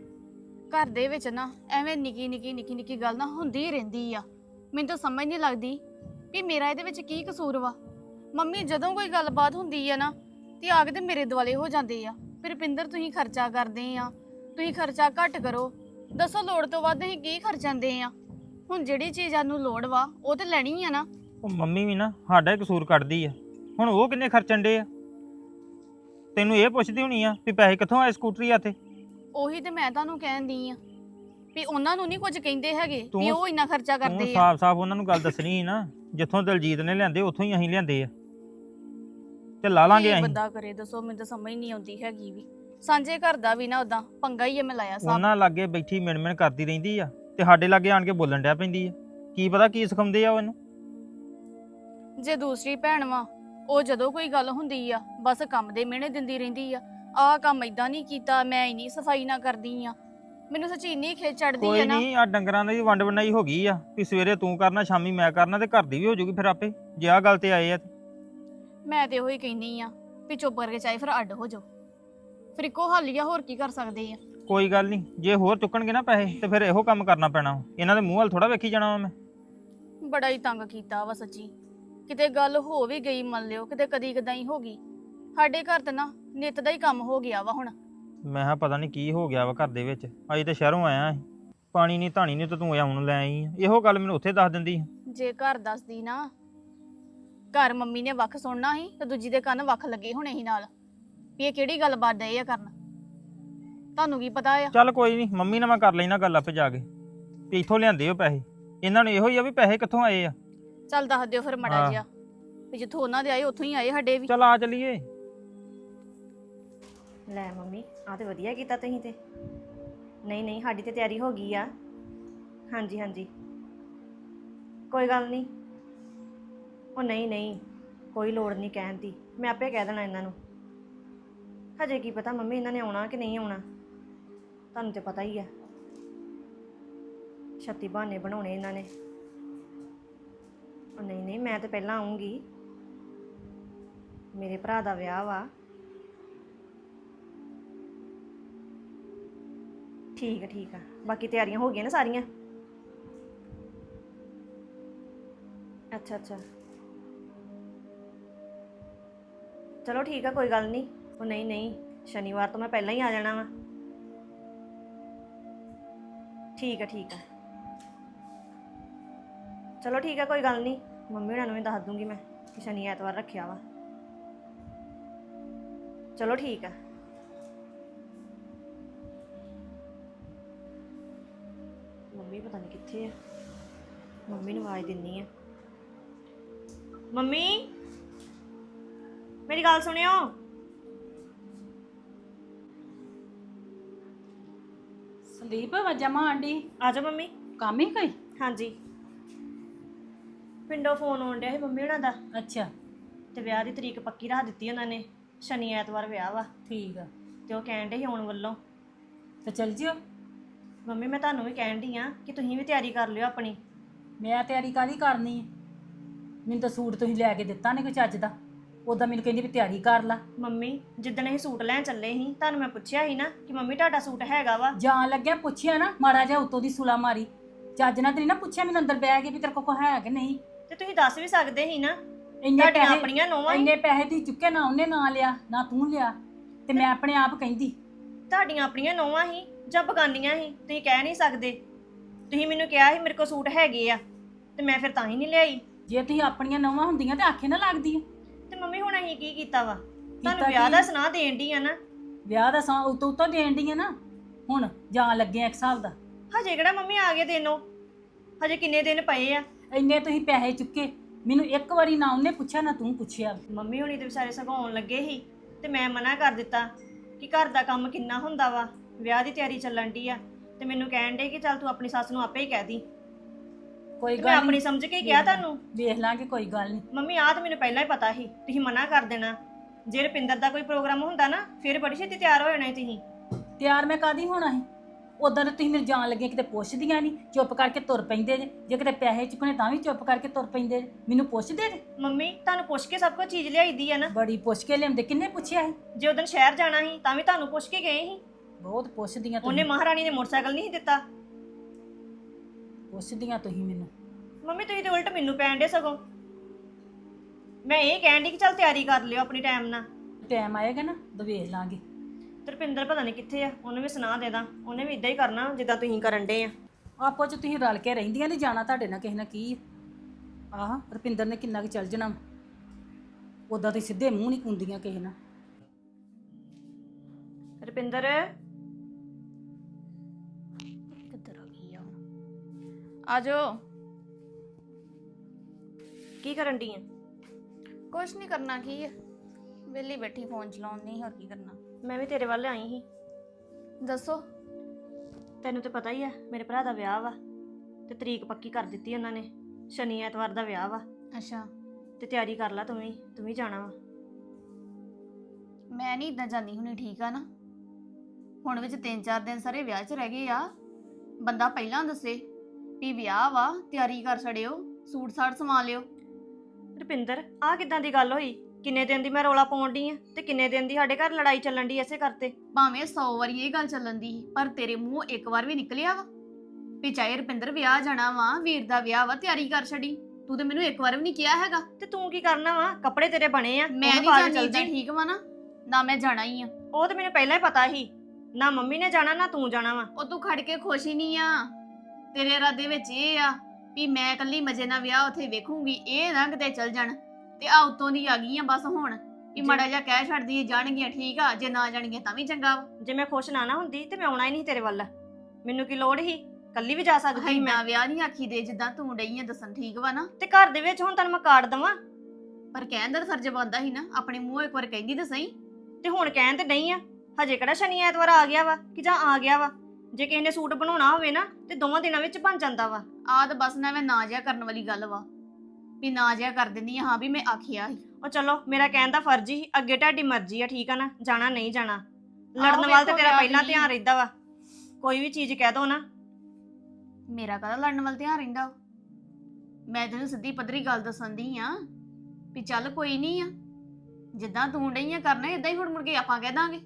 D: ਘਰ ਦੇ ਵਿੱਚ ਨਾ ਐਵੇਂ ਨਿੱਕੀ ਨਿੱਕੀ ਨਿੱਕੀ ਨਿੱਕੀ ਗੱਲ ਨਾ ਹੁੰਦੀ ਹੀ ਰਹਿੰਦੀ ਆ। ਮੈਨੂੰ ਤਾਂ ਸਮਝ ਨਹੀਂ ਲੱਗਦੀ ਵੀ ਮੇਰਾ ਇਹਦੇ ਵਿੱਚ ਕੀ ਕਸੂਰ ਵਾ। ਮੰਮੀ ਜਦੋਂ ਕੋਈ ਗੱਲਬਾਤ ਹੁੰਦੀ ਆ ਨਾ ਤੇ ਆ ਕੇ ਤੇ ਮੇਰੇ ਦੁਆਲੇ ਹੋ ਜਾਂਦੇ ਆ। ਫਿਰ ਰੁਪਿੰਦਰ ਤੁਸੀਂ ਖਰਚਾ ਕਰਦੇ ਆ। ਤੁਸੀਂ ਖਰਚਾ ਘੱਟ ਕਰੋ। ਦੱਸੋ ਲੋੜ ਤੋਂ ਵੱਧ ਅਸੀਂ ਕੀ ਖਰਚਾਂਦੇ ਆ? ਹੁਣ ਜਿਹੜੀ ਚੀਜ਼ ਸਾਨੂੰ ਲੋੜ ਵਾ ਉਹ ਤੇ ਲੈਣੀ ਆ ਨਾ।
E: ਉਹ ਮੰਮੀ ਵੀ ਨਾ ਸਾਡਾ ਹੀ ਕਸੂਰ ਕੱਢਦੀ ਆ। ਹੁਣ ਉਹ ਕਿੰਨੇ ਖਰਚਣ ਡੇ ਆ? ਤੈਨੂੰ ਇਹ ਪੁੱਛਦੀ ਹੋਣੀ ਆ ਵੀ ਪੈਸੇ ਕਿੱਥੋਂ ਆਏ ਸਕੂਟਰੀ ਆ ਤੇ?
D: ਉਹੀ ਤੇ ਮੈਂ ਤੁਹਾਨੂੰ ਕਹਿੰਦੀ ਆ ਵੀ ਉਹਨਾਂ ਨੂੰ ਨਹੀਂ ਕੁਝ ਕਹਿੰਦੇ ਹੈਗੇ ਵੀ
E: ਤੂੰ-
D: ਉਹ ਇੰਨਾ ਖਰਚਾ
E: ਤੂੰ
D: ਕਰਦੇ ਆ।
E: ਸਾਫ਼-ਸਾਫ਼ ਉਹਨਾਂ ਨੂੰ ਗੱਲ ਦੱਸਣੀ ਸੀ ਨਾ ਜਿੱਥੋਂ ਦਲਜੀਤ ਨੇ ਲਿਆਂਦੇ ਉੱਥੋਂ ਹੀ ਅਸੀਂ ਲਿਆਂਦੇ ਆ। ਤੇ ਲਾ ਲਾਂਗੇ
D: ਕੀ
E: ਅਸੀਂ।
D: ਬੰਦਾ ਕਰੇ ਦੱਸੋ ਮੈਨੂੰ ਤਾਂ ਸਮਝ ਨਹੀਂ ਆਉਂਦੀ ਹੈਗੀ ਵੀ। ਸਾਂਝੇ ਘਰ ਦਾ ਵੀ ਨਾ ਉਦਾਂ ਪੰਗਾ ਹੀ ਐ ਮੈਂ ਲਾਇਆ ਸਾਬ
E: ਉਹਨਾਂ ਲਾਗੇ ਬੈਠੀ ਮਿਣ-ਮਿਣ ਕਰਦੀ ਰਹਿੰਦੀ ਆ ਤੇ ਸਾਡੇ ਲਾਗੇ ਆਣ ਕੇ ਬੋਲਣ ਡਿਆ ਪੈਂਦੀ ਆ। ਕੀ ਪਤਾ ਕੀ ਸਿਖਾਉਂਦੇ ਆ ਉਹ ਇਹਨੂੰ?
D: ਜੇ ਦੂਸਰੀ ਭੈਣ ਵਾ ਉਹ ਜਦੋਂ ਕੋਈ ਗੱਲ ਹੁੰਦੀ ਆ ਬਸ ਕੰਮ ਦੇ ਮਿਹਣੇ ਦਿੰਦੀ ਰਹਿੰਦੀ ਆ। ਆਹ ਕੰਮ ਇਦਾਂ ਨਹੀਂ ਕੀਤਾ ਮੈਂ ਇੰਨੀ ਸਫ਼ਾਈ ਨਾ ਕਰਦੀ ਆ। ਮੈਨੂੰ ਸੱਚੀ ਇੰਨੀ ਖੇਚ ਚੜਦੀ
E: ਕੋਈ
D: ਆ ਨਾ।
E: ਨਹੀਂ ਆ ਡੰਗਰਾਂ ਦੀ ਵੰਡ ਵੰਡਾਈ ਹੋ ਗਈ ਆ। ਵੀ ਸਵੇਰੇ ਤੂੰ ਕਰਨਾ ਸ਼ਾਮੀ ਮੈਂ ਕਰਨਾ ਤੇ ਘਰ ਦੀ ਵੀ ਹੋ ਜੂਗੀ ਫਿਰ ਆਪੇ। ਜੇ ਆ ਗੱਲ ਤੇ ਆਏ ਆ ਤੇ।
D: ਮੈਂ ਤੇ ਉਹੀ ਕਹਿੰਨੀ ਆ ਵੀ ਚੁੱਪ ਕਰਕੇ ਚਾਹੇ ਫਿਰ ਅੱਡ ਹੋ ਜਾਓ। ਫਿਰ ਇੱਕੋ ਹੱਲ ਹੀ ਆ ਹੋਰ ਕੀ ਕਰ ਸਕਦੇ ਆ?
E: ਕੋਈ ਗੱਲ ਨਹੀਂ ਜੇ ਹੋਰ ਚੁੱਕਣਗੇ ਨਾ ਪੈਸੇ ਤੇ ਫਿਰ ਇਹੋ ਕੰਮ ਕਰਨਾ ਪੈਣਾ ਵਾ। ਇਹਨਾਂ ਦੇ ਮੂੰਹ ਵੱਲ ਥੋੜਾ ਵੇਖੀ ਜਾਣਾ ਵਾ ਮੈਂ।
D: ਬੜਾ ਹੀ ਤੰਗ ਕੀਤਾ ਵਾ ਸੱਚੀ। ਕਿਤੇ ਗੱਲ ਹੋ ਵੀ ਗਈ ਮੰਨ ਲਿਓ ਕਿਤੇ ਕਦੀ ਕਦਾਈ ਹੀ ਹੋ ਗਈ। ਸਾਡੇ ਘਰ ਤੇ ਨਾ ਨਿੱਤ ਦਾ ਹੀ ਕੰਮ ਹੋ ਗਿਆ ਵਾ ਹੁਣ।
E: ਮੈਂ ਕਿਹਾ ਪਤਾ ਨਹੀਂ ਕੀ ਹੋ ਗਿਆ ਵਾ ਘਰ ਦੇ ਵਿੱਚ। ਅਜੇ ਤੇ ਸ਼ਹਿਰੋਂ ਆਇਆ ਸੀ ਪਾਣੀ ਨਹੀਂ ਧਾਣੀ ਨਹੀਂ ਤੇ ਤੂੰ ਆ ਹੁਣ ਲੈ ਆਈ ਆ। ਇਹੋ ਗੱਲ ਮੈਨੂੰ ਉੱਥੇ ਦੱਸ ਦਿੰਦੀ
D: ਜੇ ਘਰ ਦੱਸਦੀ ਨਾ ਘਰ ਮੰਮੀ ਨੇ ਵੱਖ ਸੁਣਨਾ ਸੀ ਤੇ ਦੂਜੀ ਦੇ ਕੰਨ ਵੱਖ ਲੱਗੇ ਹੋਣੇ ਸੀ ਨਾਲ। ਵੀ ਇਹ ਕਿਹੜੀ ਗੱਲਬਾਤ ਡਏ ਆ ਕਰਨ? ਤੁਹਾਨੂੰ ਕੀ ਪਤਾ ਆ?
E: ਚੱਲ ਕੋਈ ਨਹੀਂ ਮੰਮੀ ਨਾਲ ਮੈਂ ਕਰ ਲੈਣਾ ਗੱਲ ਆਪੇ ਜਾ ਕੇ। ਵੀ ਇੱਥੋਂ ਲਿਆਂਦੇ ਹੋ ਪੈਸੇ। ਇਹਨਾਂ ਨੂੰ ਇਹੋ ਹੀ ਆ ਵੀ ਪੈਸੇ ਕਿੱਥੋਂ ਆਏ ਆ?
D: ਚੱਲ ਦੱਸ ਦਿਓ ਫਿਰ ਮੜਾ
E: ਹਾਂ।
D: ਜਿਹਾ। ਵੀ ਜਿੱਥੋਂ ਉਹਨਾਂ ਦੇ ਆਏ ਉੱਥੋਂ ਹੀ ਆਏ ਸਾਡੇ ਵੀ।
E: ਚੱਲ ਆ ਚੱਲੀਏ।
B: ਲੈ ਮੰਮੀ ਆ ਤੇ ਵਧੀਆ ਕੀਤਾ ਤੁਸੀਂ ਤੇ। ਨਹੀਂ ਨਹੀਂ ਸਾਡੀ ਤੇ ਤਿਆਰੀ ਹੋ ਗਈ ਆ। ਹਾਂਜੀ ਹਾਂਜੀ। ਕੋਈ ਗੱਲ ਨਹੀਂ। ਉਹ ਨਹੀਂ ਨਹੀਂ ਕੋਈ ਲੋੜ ਨਹੀਂ ਕਹਿਣ ਦੀ। ਮੈਂ ਆਪੇ ਕਹਿ ਦੇਣਾ ਇਹਨਾਂ ਨੂੰ। ਹਜੇ ਕੀ ਪਤਾ ਮੰਮੀ ਇਹਨਾਂ ਨੇ ਆਉਣਾ ਕਿ ਨਹੀਂ ਆਉਣਾ। ਤੁਹਾਨੂੰ ਤੇ ਪਤਾ ਹੀ ਆ। ਛੱਤੀ ਬਹਾਨੇ ਬਣਾਉਣੇ ਇਹਨਾਂ ਨੇ। ਉਹ ਨਹੀਂ ਨਹੀਂ, ਮੈਂ ਤਾਂ ਪਹਿਲਾਂ ਆਉਂਗੀ ਮੇਰੇ ਭਰਾ ਦਾ ਵਿਆਹ ਵਾ। ਠੀਕ ਆ ਠੀਕ ਆ। ਬਾਕੀ ਤਿਆਰੀਆਂ ਹੋ ਗਈਆਂ ਨਾ ਸਾਰੀਆਂ? ਅੱਛਾ ਅੱਛਾ। ਚਲੋ ਠੀਕ ਆ, ਕੋਈ ਗੱਲ ਨਹੀਂ। ਉਹ ਨਹੀਂ ਨਹੀਂ, ਸ਼ਨੀਵਾਰ ਤੋਂ ਮੈਂ ਪਹਿਲਾਂ ਹੀ ਆ ਜਾਣਾ ਵਾ। ਠੀਕ ਆ ਠੀਕ ਆ। ਚਲੋ ਠੀਕ ਆ, ਕੋਈ ਗੱਲ ਨਹੀਂ। ਮੰਮੀ ਹੁਣਾਂ ਨੂੰ ਵੀ ਦੱਸ ਦੂੰਗੀ ਮੈਂ ਕਿ ਸ਼ਨੀ ਐਤਵਾਰ ਰੱਖਿਆ ਵਾ। ਚਲੋ ਠੀਕ ਆ। ਮੰਮੀ ਪਤਾ ਨਹੀਂ ਕਿੱਥੇ ਆ। ਮੰਮੀ ਨੂੰ ਆਵਾਜ਼ ਦਿੰਨੀ ਆ। ਮੰਮੀ! ਮੇਰੀ ਗੱਲ ਸੁਣਿਓ।
A: ਸੰਦੀਪ ਵਜਾ ਆਂਡੀ
B: ਆ ਜਾਓ ਮੰਮੀ।
A: ਕੰਮ ਹੀ ਕੋਈ?
B: ਹਾਂਜੀ। ਪਿੰਡੋਂ ਫੋਨ ਆਉਣ ਡਿਆ ਸੀ ਮੰਮੀ ਹੁਣਾਂ ਦਾ।
A: ਅੱਛਾ।
B: ਤੇ ਵਿਆਹ ਦੀ ਤਰੀਕ ਪੱਕੀ ਰੱਖ ਦਿੱਤੀ ਉਹਨਾਂ ਨੇ। ਸ਼ਨੀ ਐਤਵਾਰ ਵਿਆਹ ਵਾ।
A: ਠੀਕ ਆ।
B: ਤੇ ਉਹ ਕਹਿਣ ਡੇ ਸੀ ਆਉਣ ਵੱਲੋਂ।
A: ਤੇ ਚੱਲ ਜਿਓ।
B: ਮੰਮੀ ਮੈਂ ਤੁਹਾਨੂੰ ਵੀ ਕਹਿਣ ਡਈ ਆ ਕਿ ਤੁਸੀਂ ਵੀ ਤਿਆਰੀ ਕਰ ਲਿਓ ਆਪਣੀ।
A: ਮੈਂ ਤਿਆਰੀ ਕਾਦੀ ਕਰਨੀ ਹੈ ਮੈਨੂੰ ਤਾਂ ਸੂਟ ਤੁਸੀਂ ਲੈ ਕੇ ਦਿੱਤਾ ਨਹੀਂ ਕੋਈ ਚੱਜ ਦਾ। ਉਦਾਂ ਮੈਨੂੰ ਕਹਿੰਦੀ ਵੀ ਤਿਆਰੀ ਕਰ ਲਾ।
B: ਮੰਮੀ ਜਿੱਦਣ ਅਸੀਂ ਸੂਟ ਲੈਣ ਚੱਲੇ ਸੀ ਤੁਹਾਨੂੰ ਮੈਂ ਪੁੱਛਿਆ ਸੀ ਨਾ ਕਿ ਮੰਮੀ ਤੁਹਾਡਾ ਸੂਟ ਹੈਗਾ ਵਾ?
A: ਜਾਣ ਲੱਗਿਆ ਪੁੱਛਿਆ ਨਾ ਮਾੜਾ ਜਿਹਾ ਉਤੋਂ ਦੀ ਸੁਲਾ ਮਾਰੀ। ਚੱਜ ਨਾਲ ਤੇ ਨੀ ਪੁੱਛਿਆ ਮੈਨੂੰ ਅੰਦਰ ਬਹਿ ਕੇ ਵੀ ਤੇਰੇ ਕੋਲ ਕੋ ਹੈ ਕਿ ਨਹੀਂ।
B: ਤੇ ਤੁਸੀਂ ਦੱਸ ਵੀ ਸਕਦੇ ਸੀ ਨਾ
A: ਇੰਨੇ
B: ਤੁਹਾਡੀਆਂ
A: ਪੈਸੇ
B: ਆਪਣੀਆਂ ਨੋਵਾਂ
A: ਇੰਨੇ ਪੈਸੇ ਦੀ ਚੁੱਕੇ ਨਾ ਉਹਨੇ ਨਾ ਲਿਆ ਨਾ ਤੂੰ ਲਿਆ ਤੇ ਮੈਂ ਆਪਣੇ ਆਪ ਕਹਿੰਦੀ।
B: ਤੁਹਾਡੀਆਂ ਆਪਣੀਆਂ ਨੋਵਾਂ ਹੀ ਜਾਂ ਬਗਾਨੀਆਂ ਹੀ ਤੁਸੀਂ ਕਹਿ ਨਹੀਂ ਸਕਦੇ। ਤੁਸੀਂ ਮੈਨੂੰ ਕਿਹਾ ਸੀ ਮੇਰੇ ਕੋਲ ਸੂਟ ਹੈਗੇ ਆ ਤੇ ਮੈਂ ਫਿਰ ਤਾਂ ਹੀ ਨਹੀਂ ਲਿਆਈ।
A: ਜੇ ਤੁਸੀਂ ਆਪਣੀਆਂ ਨਵਾਂ ਹੁੰਦੀਆਂ ਤੇ ਆਖੇ ਨਾ ਲੱਗਦੀ
B: ਤੇ ਮੰਮੀ ਹੁਣ ਅਸੀਂ ਕੀ ਕੀਤਾ ਵਾ? ਤੁਹਾਨੂੰ ਵਿਆਹ? ਦਾ ਸੁਣਾ ਦੇਣ ਦੀ ਆ ਨਾ।
A: ਵਿਆਹ ਦਾ ਸਾਂ ਉਤੋਂ ਉਤੋਂ ਦੇਣ ਦੀ ਆ ਨਾ। ਹੁਣ ਜਾਣ ਲੱਗੇ ਆ ਇੱਕ ਹਿਸਾਬ ਦਾ।
B: ਹਜੇ ਕਿਹੜਾ ਮੰਮੀ ਆ ਗਏ ਦਿਨੋਂ ਹਜੇ ਕਿੰਨੇ ਦਿਨ ਪਏ ਆ?
A: ਇੰਨੇ ਤੁਸੀਂ ਪੈਸੇ ਚੁੱਕੇ। ਮੈਨੂੰ ਇੱਕ ਵਾਰੀ ਨਾ ਉਹਨੇ ਪੁੱਛਿਆ ਨਾ ਤੂੰ ਪੁੱਛਿਆ।
B: ਮੰਮੀ ਹੁਣੀ ਤੇ ਵਿਚਾਰੇ ਸਗਾਉਣ ਲੱਗੇ ਸੀ ਤੇ ਮੈਂ ਮਨਾ ਕਰ ਦਿੱਤਾ ਕਿ ਘਰ ਦਾ ਕੰਮ ਕਿੰਨਾ ਹੁੰਦਾ ਵਾ। ਵਿਆਹ ਦੀ ਤਿਆਰੀ ਚੱਲਣ ਦੀ ਆ ਤੇ ਮੈਨੂੰ ਕਹਿਣ ਡੇ ਕਿ ਚੱਲ ਤੂੰ ਆਪਣੀ ਸੱਸ ਨੂੰ ਆਪੇ ਹੀ ਕਹਿ ਦੀ।
A: ਕੋਈ
B: ਤੇ ਮੈਂ
A: ਗੱਲ
B: ਆਪਣੀ ਸਮਝ ਕੇ ਕਿਹਾ ਤੁਹਾਨੂੰ।
A: ਵੇਖ ਲਾਂਗੇ ਕੋਈ ਗੱਲ ਨਹੀਂ
B: ਮੰਮੀ ਆਹ ਤਾਂ ਮੈਨੂੰ ਪਹਿਲਾਂ ਹੀ ਪਤਾ ਸੀ। ਤੁਸੀਂ ਮਨਾ ਕਰ ਦੇਣਾ। ਜੇ ਰੁਪਿੰਦਰ ਦਾ ਕੋਈ ਪ੍ਰੋਗਰਾਮ ਹੁੰਦਾ ਨਾ ਫਿਰ ਬੜੀ ਛੇਤੀ ਤਿਆਰ ਹੋ ਜਾਣਾ ਸੀ ਤੁਸੀਂ।
A: ਤਿਆਰ ਮੈਂ ਕਾਦੀ ਹੋਣਾ ਸੀ? ਉਦੋਂ ਤੁਸੀਂ ਮੇਰੇ ਜਾਣ ਲੱਗੇ ਕਿਤੇ ਪੁੱਛਦੀਆਂ ਨਹੀਂ ਚੁੱਪ ਕਰਕੇ ਤੁਰ ਪੈਂਦੇ ਜੇ। ਜੇ ਕਿਤੇ ਪੈਸੇ ਚੁੱਕਣੇ ਤਾਂ ਵੀ ਚੁੱਪ ਕਰਕੇ ਤੁਰ ਪੈਂਦੇ ਜੇ। ਮੈਨੂੰ ਪੁੱਛਦੇ ਜੇ?
B: ਮੰਮੀ ਤੁਹਾਨੂੰ ਪੁੱਛ ਕੇ ਸਭ ਕੁਝ ਚੀਜ਼ ਲਿਆਈਦੀ ਆ ਨਾ।
A: ਬੜੀ ਪੁੱਛ ਕੇ ਲਿਆਉਂਦੇ। ਕਿੰਨੇ ਪੁੱਛਿਆ ਸੀ?
B: ਜੇ ਉਦੋਂ ਸ਼ਹਿਰ ਜਾਣਾ ਸੀ ਤਾਂ ਵੀ ਤੁਹਾਨੂੰ ਪੁੱਛ ਕੇ ਗਏ ਸੀ।
A: ਬਹੁਤ ਪੁੱਛਦੀਆਂ
B: ਉਹਨੇ
A: ਤੁਸੀਂ
B: ਮਹਾਰਾਣੀ ਨੇ ਮੋਟਰਸਾਈਕਲ ਨਹੀਂ ਸੀ ਦਿੱਤਾ।
A: ਪੁੱਛਦੀਆਂ ਤੁਸੀਂ ਮੈਨੂੰ?
B: ਮੰਮੀ ਤੁਸੀਂ ਤੇ ਉਲਟ ਮੈਨੂੰ ਪੈਣ ਦੇ ਸਗੋਂ। ਮੈਂ ਇਹ ਕਹਿਣ ਦੀ ਕਿ ਚੱਲ ਤਿਆਰੀ ਕਰ ਲਿਓ ਆਪਣੀ ਟਾਈਮ ਨਾਲ।
A: ਟਾਈਮ ਆਏਗਾ ਨਾ ਤਾਂ ਵੇਖ ਲਾਂਗੇ।
B: ਤਰਪਿੰਦਰ ਪਤਾ ਨਹੀਂ ਕਿੱਥੇ ਆ ਉਹਨੂੰ ਵੀ ਸੁਣਾ ਦੇ ਦਾਂ ਉਹਨੇ ਵੀ ਇਦਾਂ ਹੀ ਕਰਨਾ ਜਿੱਦਾਂ ਤੁਸੀਂ ਕਰਨ ਡੇ ਆ।
A: ਆਪੋ ਚ ਤੁਸੀਂ ਰਲ ਕੇ ਰਹਿੰਦੀਆਂ ਨਹੀਂ ਜਾਣਾ ਤੁਹਾਡੇ ਨਾਲ ਕਿਸੇ ਨਾਲ ਕੀ ਆ। ਆਹ ਰੁਪਿੰਦਰ ਨੇ ਕਿੰਨਾ ਕੁ ਚੱਲ ਜਾਣਾ ਉਦਾਂ ਤੇ ਸਿੱਧੇ ਮੂੰਹ ਨਹੀਂ ਕੁੰਦੀਆਂ ਕਿਸੇ ਨਾਲ।
B: ਰੁਪਿੰਦਰ
D: ਹੁਣ ਆਜੋ
B: ਕੀ ਕਰਨ ਦੀ ਆ?
D: ਕੁਛ ਨਹੀਂ ਕਰਨਾ ਕੀ ਹੈ ਵਿਹਲੀ ਬੈਠੀ ਫੋਨ ਚਲਾਉਣ ਨਹੀਂ ਹੋਰ ਕੀ ਕਰਨਾ?
B: ਮੈਂ ਵੀ ਤੇਰੇ ਵੱਲ ਆਈ ਸੀ।
D: ਦੱਸੋ।
B: ਤੈਨੂੰ ਤੇ ਪਤਾ ਹੀ ਆ ਮੇਰੇ ਭਰਾ ਦਾ ਵਿਆਹ ਵਾ ਤੇ ਤਰੀਕ ਪੱਕੀ ਕਰ ਦਿੱਤੀ ਉਹਨਾਂ ਨੇ। ਸ਼ਨੀ ਐਤਵਾਰ ਦਾ ਵਿਆਹ ਵਾ।
D: ਅੱਛਾ।
B: ਤੇ ਤਿਆਰੀ ਕਰ ਲੈ ਤੂੰ ਵੀ ਤੂੰ ਵੀ ਜਾਣਾ ਵਾ।
D: ਮੈਂ ਨਹੀਂ ਇਦਾਂ ਜਾਂਦੀ ਹੁਣੀ ਠੀਕ ਆ ਨਾ? ਹੁਣ ਵਿੱਚ 3-4 ਦਿਨ ਸਾਰੇ ਵਿਆਹ 'ਚ ਰਹਿ ਗਏ ਆ। ਬੰਦਾ ਪਹਿਲਾਂ ਦੱਸੇ। ਵੀ ਵਿਆਹ ਵਾ ਤਿਆਰੀ ਕਰ ਛੜਿਓ ਸੂਟ ਸਾਟ ਸਮਾ ਲਿਓ।
B: ਰੁਪਿੰਦਰ ਆਹ ਕਿੱਦਾਂ ਦੀ ਗੱਲ ਹੋਈ? ਕਿੰਨੇ ਦਿਨ ਦੀ ਮੈਂ ਰੋਲਾ ਪਾਉਣ ਡਈ ਆ ਤੇ ਕਿੰਨੇ ਦਿਨ ਦੀ ਸਾਡੇ ਘਰ ਲੜਾਈ ਚੱਲਣ ਦੀ ਐਸੇ ਕਰਤੇ?
D: ਭਾਵੇਂ 100 ਵਾਰੀ ਇਹ ਗੱਲ ਚੱਲਣ ਦੀ ਸੀ, ਪਰ ਤੇਰੇ ਮੂੰਹ ਇੱਕ ਵਾਰ ਵੀ ਨਿਕਲਿਆ ਵਾ। ਵੀ ਚਾਹੇ ਰੁਪਿੰਦਰ ਵਿਆਹ ਜਾਣਾ ਵਾ ਵੀਰ ਦਾ ਵਿਆਹ ਵਾ ਤਿਆਰੀ ਕਰ ਛੜੀ ਤੂੰ ਤੇ ਮੈਨੂੰ ਇੱਕ ਵਾਰ ਵੀ ਨਹੀਂ ਕਿਹਾ ਹੈਗਾ।
B: ਤੇ ਤੂੰ ਕੀ ਕਰਨਾ ਵਾ? ਕੱਪੜੇ ਤੇਰੇ ਬਣੇ ਆ
D: ਮੈਂ
B: ਉਹਨੂੰ
D: ਨਹੀਂ
B: ਪਾ ਕੇ
D: ਜਾਣੀ
B: ਚੱਲ।
D: ਠੀਕ ਵਾ ਨਾ ਨਾ ਮੈਂ ਜਾਣਾ ਹੀ ਆ।
B: ਉਹ ਤੇ ਮੈਨੂੰ ਪਹਿਲਾਂ ਹੀ ਪਤਾ ਸੀ ਨਾ ਮੰਮੀ ਨੇ ਜਾਣਾ ਨਾ ਤੂੰ ਜਾਣਾ ਵਾ।
D: ਉਹ ਤੂੰ ਖੜ ਕੇ ਖੁਸ਼ ਹੀ ਨਹੀਂ ਆ। ਤੇਰੇ ਇਰਾਦੇ ਵਿੱਚ ਇਹ ਆ ਵੀ ਮੈਂ ਇਕੱਲੀ ਮਜੇ ਨਾਲ ਵਿਆਹ ਉੱਥੇ ਵੇਖੂੰਗੀ ਇਹ ਨਾ ਕਿਤੇ ਚੱਲ ਜਾਣ ਤੇ ਆ ਉਤੋਂ ਦੀ ਆ ਗਈ ਆ ਬਸ ਹੁਣ ਵੀ। ਮਾੜਾ ਜਿਹਾ ਕਹਿ ਛੱਡਦੀ ਜਾਣਗੀਆਂ ਠੀਕ ਆ ਜੇ ਨਾ ਜਾਣਗੀਆਂ ਤਾਂ ਵੀ ਚੰਗਾ ਵਾ।
B: ਜੇ ਮੈਂ ਖੁਸ਼ ਨਾ ਨਾ ਹੁੰਦੀ ਤੇ ਮੈਂ ਆਉਣਾ ਹੀ ਨਹੀਂ ਤੇਰੇ ਵੱਲ। ਮੈਨੂੰ ਕੀ ਲੋੜ ਸੀ ਕੱਲੀ ਵੀ ਜਾ ਸਕਦੀ ਸੀ ਮੈਂ।
D: ਵਿਆਹ ਨਹੀਂ ਆਖੀ ਦੇ ਜਿੱਦਾਂ ਤੂੰ ਡਈ ਆ ਦੱਸਣ ਠੀਕ ਵਾ ਨਾ।
B: ਤੇ ਘਰ ਦੇ ਵਿੱਚ ਹੁਣ ਤੈਨੂੰ ਮੈਂ ਕਾਰਡ ਦਵਾਂ।
D: ਪਰ ਕਹਿਣ ਦਾ ਤਾਂ ਫਰਜ਼ ਬਣਦਾ ਸੀ ਨਾ ਆਪਣੇ ਮੂੰਹ ਇੱਕ ਵਾਰ ਕਹਿੰਦੀ ਤਾਂ ਸਹੀ।
B: ਤੇ ਹੁਣ ਕਹਿਣ ਤੇ ਨਹੀਂ ਆ ਹਜੇ ਕਿਹੜਾ ਸ਼ਨੀ ਐਤਵਾਰ ਆ ਗਿਆ ਵਾ ਕਿ ਜਾਂ ਆ ਗਿਆ ਵਾ? ਜੇ ਕਿਸੇ ਨੇ ਸੂਟ ਬਣਾਉਣਾ ਹੋਵੇ ਨਾ ਤੇ ਦੋਵਾਂ ਦਿਨਾਂ ਵਿੱਚ ਬਣ ਜਾਂਦਾ ਵਾ।
D: ਆਹ ਤਾਂ ਬਸ ਨਾ ਮੈਂ ਨਾ ਜਿਆ ਕਰਨ ਵਾਲੀ ਗੱਲ ਵਾ। ਵੀ ਨਾ ਜਿਆ ਕਰ ਦਿੰਦੀ ਆ ਹਾਂ ਵੀ ਮੈਂ ਆਖਿਆ ਸੀ।
B: ਉਹ ਚਲੋ ਮੇਰਾ ਕਹਿਣ ਦਾ ਫਰਜ਼ ਹੀ ਅੱਗੇ ਤੁਹਾਡੀ ਮਰਜ਼ੀ ਆ ਠੀਕ ਆ ਨਾ? ਜਾਣਾ ਨਹੀਂ ਜਾਣਾ। ਲੜਨ ਵਾਲ ਤੇ
D: ਵੇਖੋ
B: ਤੇਰਾ
D: ਵਿਆਹ
B: ਪਹਿਲਾਂ
D: ਦੀ।
B: ਧਿਆਨ ਰਹਿੰਦਾ ਵਾ। ਕੋਈ ਵੀ ਚੀਜ਼ ਕਹਿ ਦੋ ਨਾ।
D: ਮੇਰਾ ਕਦਾ ਲੜਨ ਵੱਲ ਧਿਆਨ ਰਹਿੰਦਾ ਵਾ? ਮੈਂ ਤੈਨੂੰ ਸਿੱਧੀ ਪੱਧਰੀ ਗੱਲ ਦੱਸਣ ਦੀ ਆ ਵੀ ਚੱਲ ਕੋਈ ਨਹੀਂ ਆ। ਜਿੱਦਾਂ ਤੂੰ ਡਈ ਆ ਕਰਨਾ ਇਦਾਂ ਹੀ ਹੁਣ ਮੁੜ ਕੇ ਆਪਾਂ ਕਹਿ ਦਾਂਗੇ।